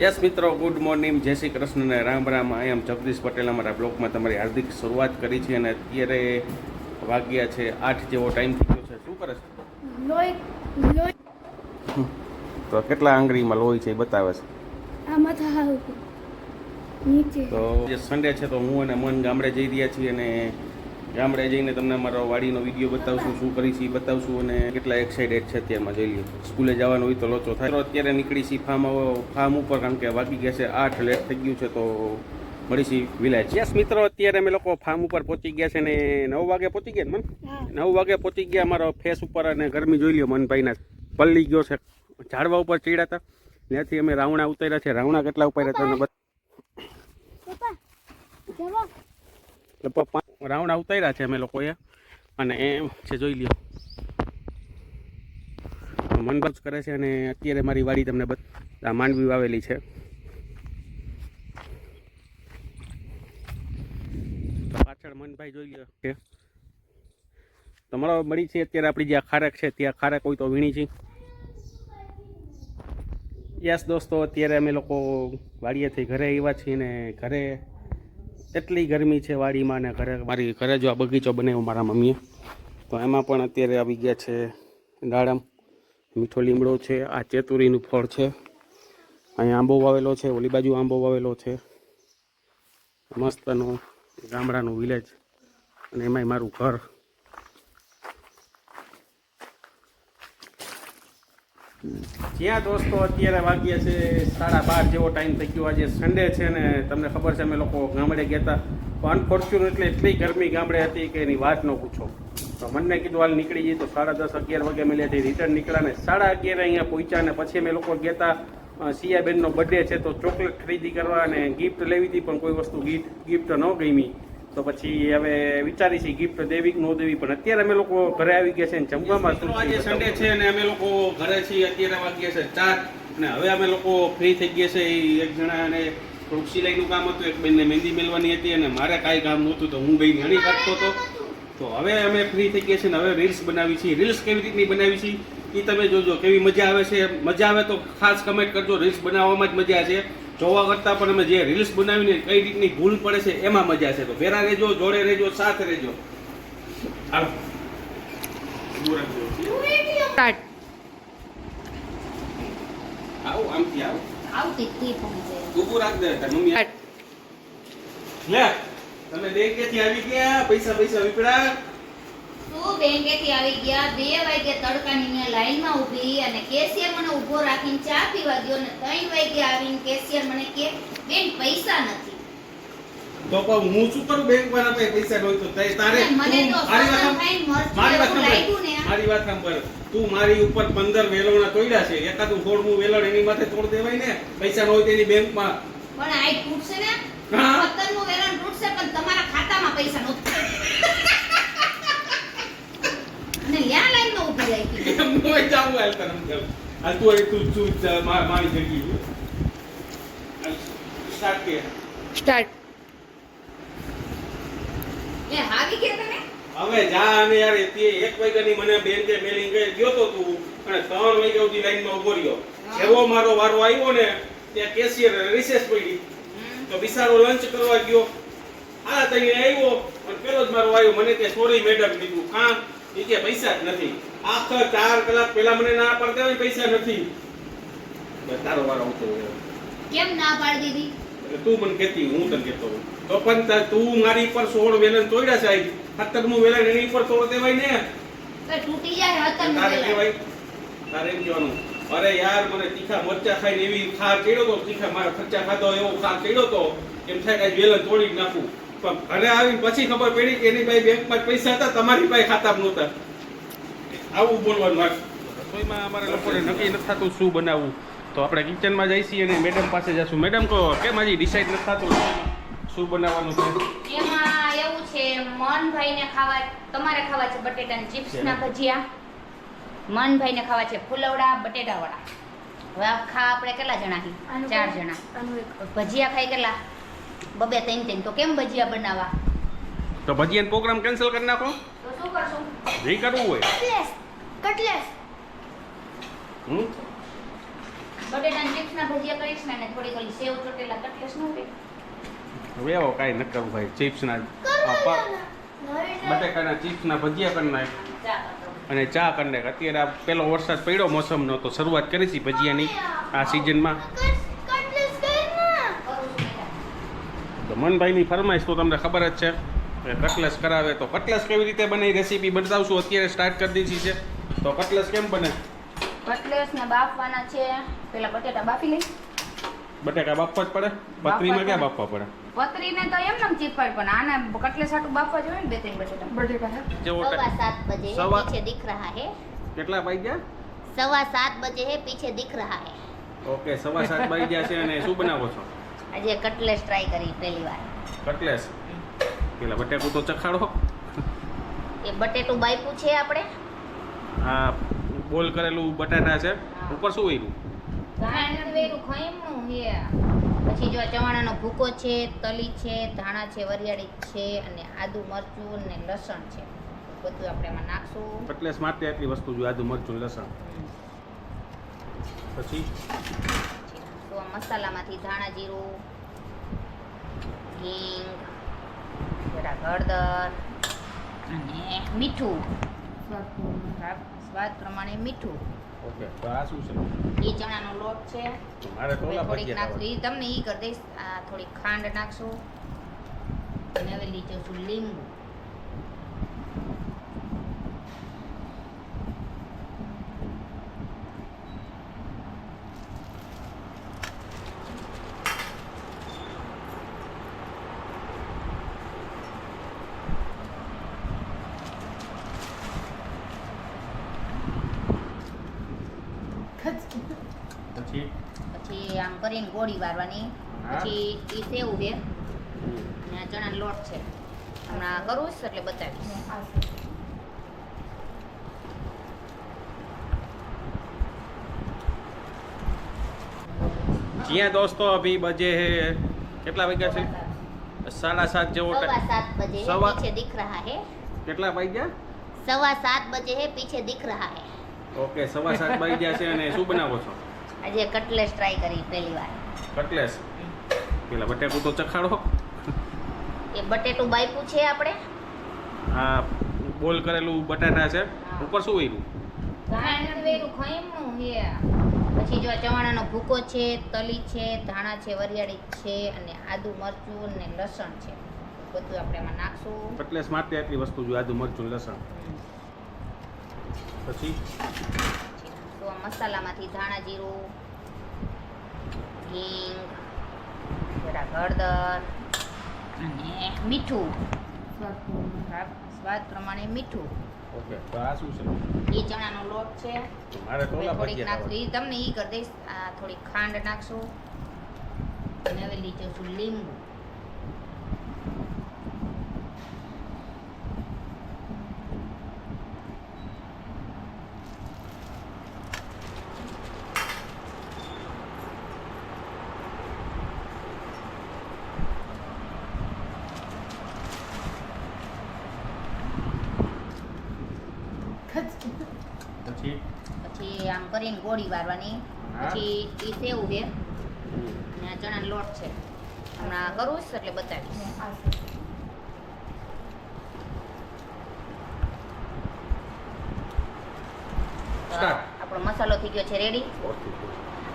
Yes મિત્રો good morning જય શ્રી કૃષ્ણ અને રામ રામ. આઈ એમ જગદીશ પટેલ. અમારા બ્લોગમાં તમારી હાર્દિક શરૂઆત કરી છે અને અત્યારે વાગ્યા છે આઠ જેવો ટાઈમ થઈ ગયો છે. શું કરે છે? તો કેટલા આંગળીમાં લોહી છે એ બતાવે છે? તો જે સન્ડે છે તો હું અને મન ગામડે જઈ રહ્યા છીએ અને ગામડે જઈને તમને અમારો વાડીનો વીડિયો બતાવશું, શું કરી છીએ બતાવશું અને કેટલા એક્સાઇટેડ છે અત્યારમાં જોઈ લઈએ સ્કૂલે જવાનું હોય તો લોચો થાય. અત્યારે નીકળી છીએ ફાર્મ ફાર્મ ઉપર કારણ કે વાગી ગયા છે આઠ લેટ થઈ ગયું છે તો મળીશી વિલેજ યસ મિત્રો, અત્યારે અમે લોકો ફાર્મ ઉપર પહોંચી ગયા છે ને નવ વાગે પહોંચી ગયા મન? નવ વાગે પહોંચી ગયા અમારો ફેસ ઉપર અને ગરમી જોઈ લ્યો મનભાઈના. પલ્લી ગયો છે. ઝાડવા ઉપર ચડ્યા હતા. ત્યાંથી અમે રાવણા ઉતાર્યા છે. રાવણા કેટલા ઉતાર્યા હતા? લગભગ પાંચ રાઉન્ડ આવતા છે અમે લોકોએ. અને એમ છે, જોઈ લ્યો. મનભજ કરે છે અને અત્યારે મારી વાડી તમને બધા માંડવી વાવેલી છે. તો પાછળ મનભાઈ જોઈ લ્યો. કે તમારો મળી છે, અત્યારે આપણી જે ખારક છે ત્યાં ખારક હોય તો વીણી છે. યસ દોસ્તો, અત્યારે અમે લોકો વાડીએથી ઘરે આવ્યા છીએ ને ઘરે એટલી ગરમી છે વાડીમાં ને ઘરે. મારી ઘરે જો આ બગીચો બનાવ્યો મારા મમ્મીએ. તો એમાં પણ અત્યારે આવી ગયા છે દાડમ. મીઠો લીમડો છે, આ ચેતુરીનું ફળ છે. અહીંયા આંબો વાવેલો છે, ઓલી બાજુ આંબો વાવેલો છે. મસ્તનું ગામડાનું વિલેજ અને એમાંય મારું ઘર. જ્યાં દોસ્તો અત્યારે વાગ્યા છે? સાડા બાર જેવો ટાઈમ થઈ ગયો. આજે સન્ડે છે ને તમને ખબર છે, અમે લોકો ગામડે ગયા હતા. અનફોર્ચ્યુનેટલી એટલી ગરમી ગામડે હતી કે એની વાત ન પૂછો. તો મને કીધું, હાલ નીકળી જઈએ. તો સાડા દસ, અગિયાર વાગે અમે ત્યાંથી રિટર્ન નીકળ્યા ને સાડા અગિયાર અહીંયા પહોંચ્યા ને પછી અમે લોકો ગયા હતા સિયાબેનનો બર્થડે છે. તો ચોકલેટ ખરીદી કરવા અને ગિફ્ટ લેવી હતી, પણ કોઈ વસ્તુ ગિફ્ટ ગિફ્ટ ન ગમી. તો પછી હવે વિચારી છે ગિફ્ટ દેવી કે ન દેવી પણ અત્યારે અમે લોકો ઘરે આવી ગયા છે જમવામાં આજે સન્ડે છે અને અમે લોકો ઘરે છીએ અત્યારે વાગ્યા છે ચાર અને હવે અમે લોકો ફ્રી થઈ ગયા છે એ એક જણાને થોડુંક સિલાઈનું કામ હતું એક બેનને મહેંદી મેળવાની હતી અને મારે કાંઈ કામ નહોતું તો હું બે ઘણી કાઢતો હતો. તો હવે અમે ફ્રી થઈ ગયા છે ને હવે રીલ્સ બનાવી છીએ. રીલ્સ કેવી રીતની બનાવી છીએ? એ તમે જોજો કેવી મજા આવે છે. મજા આવે તો ખાસ કમેન્ટ કરજો. રીલ્સ બનાવવામાં જ મજા છે. જોવા કરતાં પણ અમે જે રીલ્સ બનાવીને કઈ રીતની ભૂલ પડે છે એમાં મજા છે. તો ભેરા રહેજો જોડે રહેજો સાથ રહેજો. હાલો. આવો આમથી આવો. આવતી તી પહોંચે રાખ દે તાર મમ્મી. લે તમે બેંકેથી આવી ગયા પૈસા પૈસા વિપડા તું બેંકેથી આવી ગયા બે વાગે તડકાની મેં લાઈનમાં ઊભી અને કેશિયર મને ઊભો રાખીને ચા પીવા ગયો અને ત્રણ વાગે આવીને કેશિયર મને કે બેન પૈસા નથી. તો પણ હું શું કરું બેંક વાળા પાસે પૈસા હોય તો તારે મને તું મારી વાત મારી વાત સાંભળ. મારી વાત સાંભળ. તું મારી ઉપર પંદર વેલવણા તોડ્યા છે. એકાદું સોળમું વેલણ એની માથે તોડ દેવાય ને. પૈસા ન હોય તેની બેંકમાં. પણ આ તૂટશે ને. હા. નું વેલણ તૂટશે પણ તમારા ખાતામાં પૈસા નહોતા. અને લ્યા લાઈનમાં ઊભી રાખી એમ જાવું હાલ તને સમજાવું. હાલ તું અહીં તું તું મારી જગ્યાએ. હાલ, start સ્ટાર્ટ એ હાવી કે તમે હવે જા અને યાર તે એક વાગ્યાની મને બેંકે મેલિંગ ગઈ ગયો તો તું. અને ત્રણ વાગ્યા સુધી લાઈનમાં ઊભો રહ્યો. જેવો મારો વારો આવ્યો ને ત્યાં કેશિયર રિસેસ પડી. તો બિસારો લંચ કરવા ગયો. આ તઈ આવ્યો અને પેલો જ મારો આવ્યો. મને કે સોરી મેડમ કીધું. કાં? એ કે પૈસા જ નથી. આખા ચાર કલાક પહેલા મને ના પાડતા હોય પૈસા નથી. તારો વાર આવતો કેમ ના પાડી દીધી? એટલે તું મને કહેતી હું તને કહેતો. તો પણ તું મારી પર સોળ વેલણ તોડ્યા સાહેબ. નું વેલણ એની પર તોડ દેવાય ને. તૂટી જાય હતા તારે કહેવાય તારે એમ કહેવાનું અરે યાર મને તીખા મરચા ખાઈને એવી ખાર ચડ્યો તો તીખા મારા ખર્ચા ખાધો એવો ખાર ચડ્યો તો એમ થાય કે વેલણ તોડી નાખું. પણ ઘરે આવીને પછી ખબર પડી કે એની પાસે બેંકમાં પૈસા હતા તમારી પાસે ખાતામાં નહોતા. આવું બોલવાનું રસોઈમાં અમારા લોકોને નક્કી નથી થતું શું બનાવવું. તો આપણે કિચનમાં જઈશી અને મેડમ પાસે જઈશું મેડમ કહો કેમ હજી ડિસાઈડ નથી થતું શું બનાવવાનું છે? એમાં એવું છે મનભાઈને ખાવા તમારે ખાવા છે બટેટાના ચિપ્સના ભજીયા. મનભાઈને ખાવા છે ફુલવડા બટેટા વડા હવે આ ખા આપણે કેટલા જણા છીએ? ચાર જણા. ભજીયા ખાઈ કેટલા? બબે ત્રણ ત્રણ તો કેમ ભજીયા બનાવવા? તો ભજીયાનો પ્રોગ્રામ કેન્સલ કરી નાખો. તો શું કરશું? જે કરવું હોય. Cutlets cutlets. હમ? બટેટા બટેટાના ચિપ્સના ભજીયા કરીશ ને અને થોડી ઓલી સેવ ચોટેલા કટલેસનું રે વેવો કાંઈ ન કરવું ભાઈ. ચિપ્સના બટેકાના ચિપ્સના ભજીયા કરી નાખ. અને ચા કરી નાખ. અત્યારે આ પેલો વરસાદ પડ્યો મોસમનો તો શરૂઆત કરી છે ભજીયાની. આ સિઝનમાં કટલેસ કઈ ના કરું છું બેટા. તો મનભાઈની ફરમાઈશ તો તમને ખબર જ છે. કટલેસ કરાવે તો કટલેસ કેવી રીતે બને રેસીપી બતાવશું. અત્યારે સ્ટાર્ટ કરી દીધી છે. તો કટલેસ કેમ બને? કટલેસને બાફવાના છે. પેલા બટેટા બાફી લઈ બટેટા બાફવા જ પડે? પતરીમાં ક્યાં બાફવા પડે? પતરીને તો એમ નામ ચીપાડ પણ. આને કટલેસ આટું બાફવા જોઈએ ને બે ત્રણ બટેટા. બટેટા સવા સાત બજે સવા છે દિખ રહા હે. કેટલા વાગ્યા? સવા સાત બજે હે પીછે દિખ રહા હે. ઓકે સવા સાત ગયા છે અને શું બનાવો છો? આજે કટલેસ ટ્રાય કરી પહેલી વાર. કટલેસ પેલા બટેકું તો ચખાડો. એ બટેટું બાઈપું છે આપણે? આ બોલ કરેલું બટાટા છે. ઉપર શું વેરું ખઈમનું હે. પછી જો આ ચવાણાનો ભૂકો છે તલી છે ધાણા છે વરિયાળી છે અને આદુ મરચું અને લસણ છે. બધું આપણે એમાં નાખશું. કટલેસ માટે આટલી વસ્તુ જોઈએ આદુ મરચું લસણ. પછી? તો મસાલામાંથી ધાણા જીરું હિંગ જરાક હળદર અને મીઠું. સ્વાદ પ્રમાણે મીઠું. ઓકે તો આ શું છે? એ ચણાનો લોટ છે. મારે તો થોડીક નાખશું. ઈ તમને ઈ કરી દઈશ. આ થોડીક ખાંડ નાખશું. અને હવે લીધું લીંબુ. પછી? પછી આમ કરીને ગોળી વારવાની. પછી એ સેવ છે. અને ચણા લોટ છે. હમણાં કરું છું એટલે બતાવીશ. જ્યાં દોસ્તો અભી બજે હે કેટલા વાગ્યા છે? સાડા સાત જેવો સવા સાત બજે પીછે દિખ રહા હે. કેટલા વાગ્યા? સવા સાત બજે હે પીછે દીખ રહા હે. ઓકે સવા સાત વાગ્યા છે અને શું બનાવો છો? આજે કટલેસ ટ્રાય કરી પહેલી વાર. કટલેસ? પેલા બટેકું તો ચખાડો. એ બટેટું બાયપું છે આપણે? આ બોલ કરેલું બટાટા છે. ઉપર શું વેર્યું ગાયનું વેરું ખઈમનું હે. પછી જો ચવાણાનો ભૂકો છે તલી છે ધાણા છે વરિયાળી છે અને આદુ મરચું અને લસણ છે. બધું આપણે એમાં નાખશું. કટલેસ માટે આટલી વસ્તુ જોઈએ આદુ મરચું લસણ. પછી? તો આ મસાલામાંથી ધાણા જીરું હિંગ જરા હળદર અને મીઠું. સ્વાદ પ્રમાણે મીઠું. ઓકે તો આ શું છે? એ ચણાનો લોટ છે. મારે તો થોડીક નાખશું. ઈ તમને ઈ કરી દઈશ. આ થોડીક ખાંડ નાખશું. અને હવે લીધું લીંબુ. પછી? પછી આમ કરીને ગોળી વારવાની. પછી ઈ સેવ છે. અને ચણા ચણાનો લોટ છે. હમણાં કરું છું એટલે બતાવીશ. આપણો મસાલો થઈ ગયો છે રેડી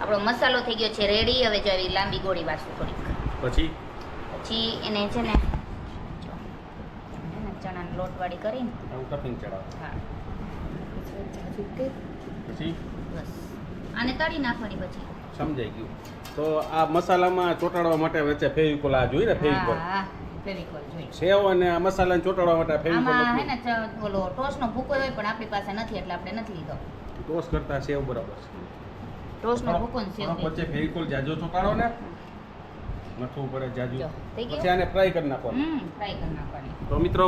આપણો મસાલો થઈ ગયો છે રેડી હવે જો આવી લાંબી ગોળી વાસું થોડીક. પછી? પછી એને છે ને ચણાની એને ચણાનો લોટ વાળી કરીને કટિંગ ચડાવો. હા. પછી? બસ આને તળી નાખવાની પછી. સમજાઈ ગયું. તો આ મસાલામાં ચોટાડવા માટે વચ્ચે ફેવિકોલ આ જોઈ ને ફેવિકોલ? જોઈ. સેવ અને આ મસાલાને ચોટાડવા માટે ફેવિકોલ આમાં હે ને ઓલો ટોસનો ભૂકો હોય પણ આપણી પાસે નથી એટલે આપણે નથી લીધો. ટોસ કરતા સેવ બરાબર છે. ટોસનો ભૂકો ને સેવ વચ્ચે ફેવિકોલ જાજો ચોટાડો ને. મથું પડે જાજુ. પછી આને ફ્રાય કરી નાખવાનું. હમ ફ્રાય કરી નાખવાની. તો મિત્રો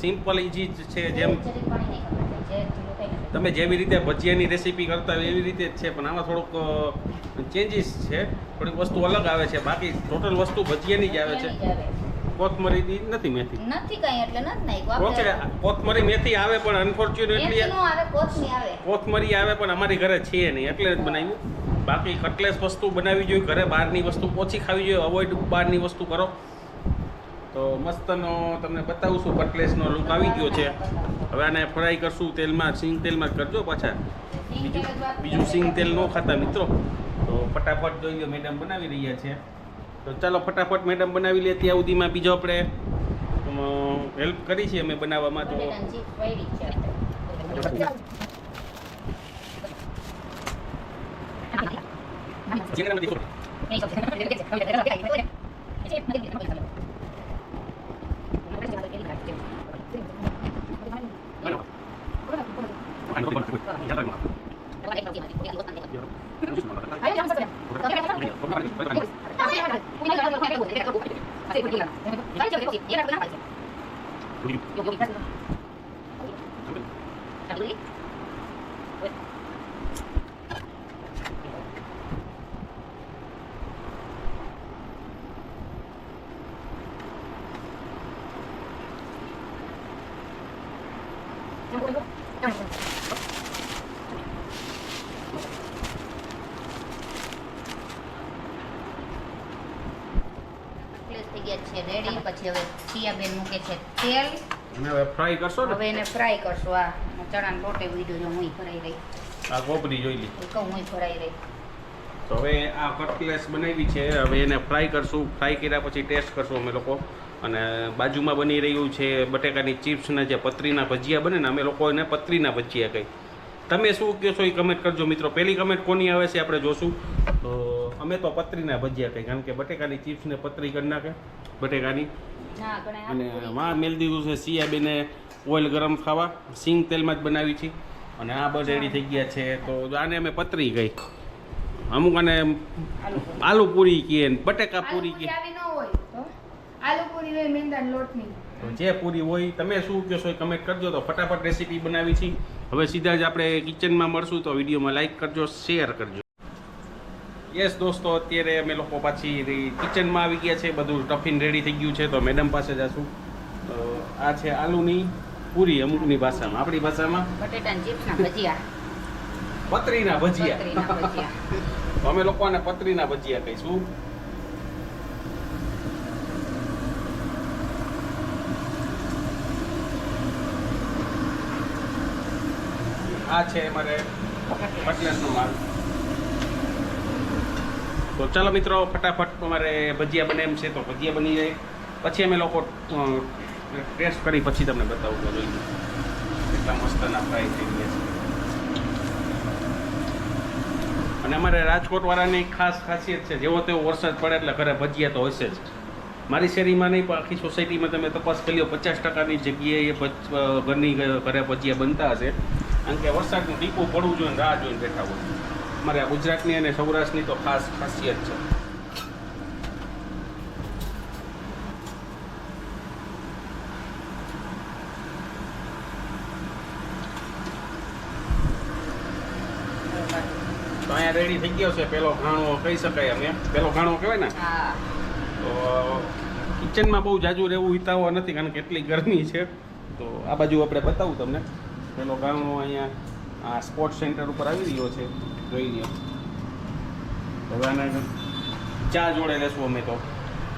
સિમ્પલ ઇઝી છે જેમ પાણી નહીં ખબર છે તમે જેવી રીતે ભજીયાની રેસીપી કરતા હોય એવી રીતે જ છે પણ આમાં થોડુંક ચેન્જીસ છે. થોડીક વસ્તુ અલગ આવે છે. બાકી ટોટલ વસ્તુ ભજીયાની જ આવે છે. કોથમરી નથી મેથી. નથી કઈ એટલે નથી નાખ્યું ઓકે કોથમરી મેથી આવે પણ અનફોર્ચ્યુનેટલી કોથમરી આવે પણ અમારી ઘરે છે નહીં એટલે જ બનાવ્યું. બાકી કટલેસ વસ્તુ બનાવવી જોઈએ ઘરે બહારની વસ્તુ ઓછી ખાવી જોઈએ અવોઇડ બહારની વસ્તુ કરો. તો મસ્તનો તમને બતાવું છું કટલેસનો લુક આવી ગયો છે. હવે આને ફ્રાય કરશું તેલમાં સિંગ તેલમાં જ કરજો પાછા. બીજું બીજું સિંગ તેલ ન ખાતા મિત્રો. તો ફટાફટ જોઈ લો મેડમ બનાવી રહ્યા છે. તો ચાલો ફટાફટ મેડમ બનાવી લે ત્યાં સુધીમાં બીજો આપણે હેલ્પ કરી છે અમે બનાવવામાં. તો બટેટાની ચીપ પડી જ છે આપણે. કટલેસ થઈ ગયા છે રેડી પછી હવે સિયાબેન મૂકે છે તેલ. હવે ફ્રાય કરશો ને? હવે એને ફ્રાય કરશો આ ચણા લોટે વીડો જો હું ફરાઈ રહી. આ કોપરી જોઈ લી. કહું હું ફરાઈ રહી. તો હવે આ કટલેસ બનાવી છે હવે એને ફ્રાય કરશું. ફ્રાય કર્યા પછી ટેસ્ટ કરશું અમે લોકો. અને બાજુમાં બની રહ્યું છે બટેકાની ચિપ્સના જે પતરીના ભજીયા બને ને અમે લોકો એને પતરીના ભજીયા કહી તમે શું કહો છો એ કમેન્ટ કરજો મિત્રો. પહેલી કમેન્ટ કોની આવે છે આપણે જોશું. તો અમે તો પતરીના ભજીયા કહી કારણ કે બટેકાની ચિપ્સને પતરી કરી નાખે બટેકાની. અને માં મેલ દીધું છે સિયાબેને ઓઇલ ગરમ ખાવા. સિંગ તેલમાં જ બનાવી છે. અને આ બસ રેડી થઈ ગયા છે. તો આને અમે પતરી ગઈ. અમુક આને આલુ પૂરી. કીએ બટેકા પૂરી તો આલુ પૂરી હોય મેંદાના લોટની. જે પૂરી હોય તમે શું કહો છો કમેન્ટ કરજો. તો ફટાફટ રેસીપી બનાવી છે. હવે સીધા જ આપણે કિચનમાં મળશું. તો વિડીયોમાં લાઈક કરજો શેર કરજો. યસ દોસ્તો અત્યારે અમે લોકો પાછી કિચનમાં આવી ગયા છે. બધું ટફિન રેડી થઈ ગયું છે. તો મેડમ પાસે જશું. તો આ છે આલુની પૂરી અમુકની ભાષામાં. આપણી ભાષામાં? બટેટાની ચિપ્સના ભજીયા. પતરીના ભજીયા. અમે લોકોને પતરીના ભજીયા કહીશું. આ છે અમારે કટલેસનો માલ. તો ચાલો મિત્રો, ફટાફટ અમારે ભજીયા બને એમ છે તો ભજીયા બની જાય. પછી અમે લોકો ટેસ્ટ કરી પછી તમને બતાવું તો જોઈ લો. કેટલા મસ્તના ફ્રાય થઈ ગયા છે. અને અમારે રાજકોટવાળાની ખાસ ખાસિયત છે, જેવો તેવો વરસાદ પડે એટલે ઘરે ભજીયા તો હશે જ. મારી શેરીમાં નહીં, પણ આખી સોસાયટીમાં તમે તપાસ કરી લો, પચાસ ટકાની જગ્યાએ ઘરની ઘરે ભજીયા બનતા હશે. કારણ કે વરસાદનું ટીપું પડવું જોઈએ રાહ જોઈને બેઠા હોય. અમારે ગુજરાતની અને સૌરાષ્ટ્રની તો ખાસ ખાસિયત છે. તો અહીંયા રેડી થઈ ગયો છે. પેલો ઘાણો કહી શકાય અમે પેલો ઘાણો કહેવાય ને? તો કિચનમાં બહુ જાજુ રહેવું હિતાવો નથી કારણ કે એટલી ગરમી છે. તો આ બાજુ આપણે બતાવું તમને. પેલો ગામનો અહીંયા આ સ્પોર્ટ્સ સેન્ટર ઉપર આવી રહ્યો છે. જોઈ લ્યો. હવે આને ચા જોડે લેશું અમે તો.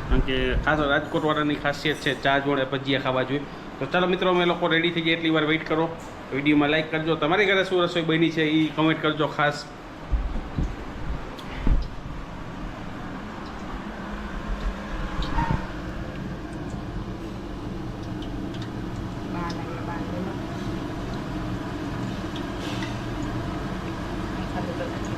કારણ કે ખાસ રાજકોટવાળાની ખાસિયત છે ચા જોડે ભજીયા ખાવા જોઈએ. તો ચાલો મિત્રો, અમે લોકો રેડી થઈ ગયા. એટલી વાર વેઇટ કરો. વિડીયોમાં લાઈક કરજો. તમારી ઘરે શું રસોઈ બની છે એ કમેન્ટ કરજો ખાસ બહાર લાવીને બહાર લઈ લો. નહીં ખાધું તો નથી.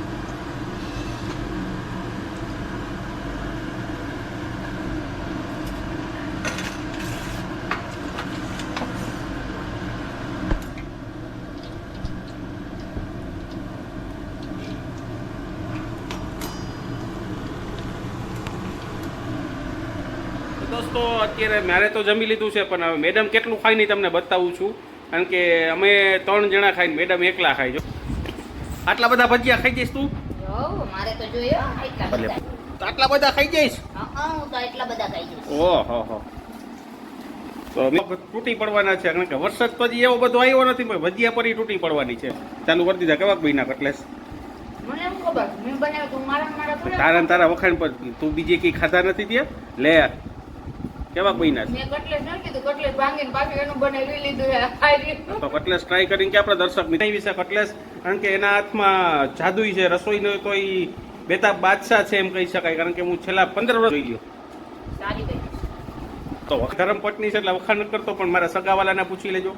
તો અત્યારે મારે તો જમી લીધું છે પણ હવે મેડમ કેટલું ખાઈ નહીં તમને બતાવું છું. કારણ કે અમે ત્રણ જણા ખાઈને મેડમ એકલા ખાઈ જો આટલા બધા ભજીયા ખાઈ જઈશ તું? મારે આટલા બધા. ખાઈ જઈશ? હા, હા, હું તો એટલા બધા ખાઈ જઈશ. ઓહો હો તો તૂટી પડવાના છે કારણ કે વરસાદ પછી એવો બધો આવ્યો નથી પણ ભજીયા પર તૂટી પડવાની છે. ચાલુ કરી દીધા કેવાક ભાઈ ના કટલેસ? મને એમ ખબર મેં બનાવ્યું તું મારા મારા તારા તારા વખાણ પર તું બીજી કઈ ખાતા નથી ત્યાં? લે. કેવાક ભાઈ મેં કટલેસ નથી કીધું કટલેસ ભાંગીને પાછું એનું બનાવી લીધું છે ખાઈ તો કટલેસ ટ્રાય કરીને કે આપણા દર્શક મિત્ર? વિશે કટલેસ કારણ કે એના હાથમાં જાદુઈ છે રસોઈનો તો ઈ બેતાબ બાદશાહ છે એમ કહી શકાય કારણ કે હું છેલ્લા પંદર વર્ષ જોઈ ગયો. તો વખધરમ પત્ની છે એટલે વખાણ કરતો પણ મારા સગાવાલાને પૂછી લેજો.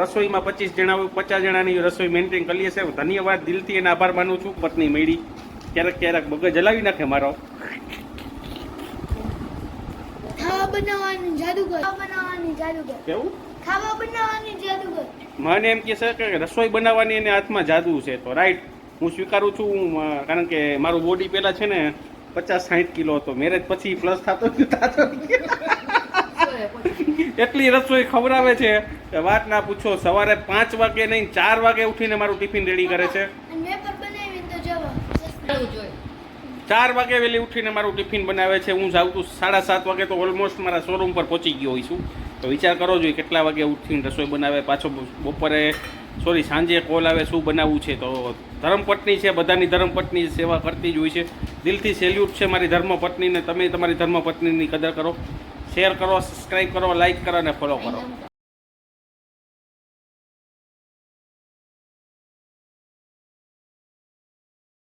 રસોઈમાં પચીસ જણા હોય પચાસ જણાની રસોઈ મેન્ટેન કરીએ છે હું ધન્યવાદ દિલથી એને આભાર માનું છું. પત્ની મેળી. ક્યારેક ક્યારેક બગ જલાવી નાખે મારો. બનાવવાની જાદુગર. ખાવા બનાવવાની જાદુગર. કેવું? ખાવા બનાવવાની જાદુગર. મને એમ કહે છે કે રસોઈ બનાવવાની એને હાથમાં જાદુ છે તો રાઈટ હું સ્વીકારું છું હું, કારણ કે મારું બોડી પહેલાં છે ને પચાસ સાઠ કિલો હતો. મેરેજ પછી પ્લસ થતો થતો એટલી રસોઈ ખવડાવે છે કે વાત ના પૂછો. સવારે પાંચ વાગે નહીં ચાર વાગે ઉઠીને મારું ટિફિન રેડી કરે છે. ચાર વાગે વહેલી ઉઠીને મારું ટિફિન બનાવે છે. હું જાઉં છું સાડા સાત વાગે તો ઓલમોસ્ટ મારા શોરૂમ પર પહોંચી ગયો હોઈશ છું તો વિચાર કરો જોઈએ કેટલા વાગે ઉઠીને રસોઈ બનાવે, પાછો બપોરે સોરી સાંજે કોલ આવે શું બનાવવું છે. તો ધર્મપત્ની છે, બધાની ધર્મપત્ની સેવા કરતી જ હોય છે. દિલથી સેલ્યુટ છે મારી ધર્મપત્નીને. તમે તમારી ધર્મપત્નીની કદર કરો. શેર કરો સબસ્ક્રાઈબ કરો લાઈક કરો અને ફોલો કરો.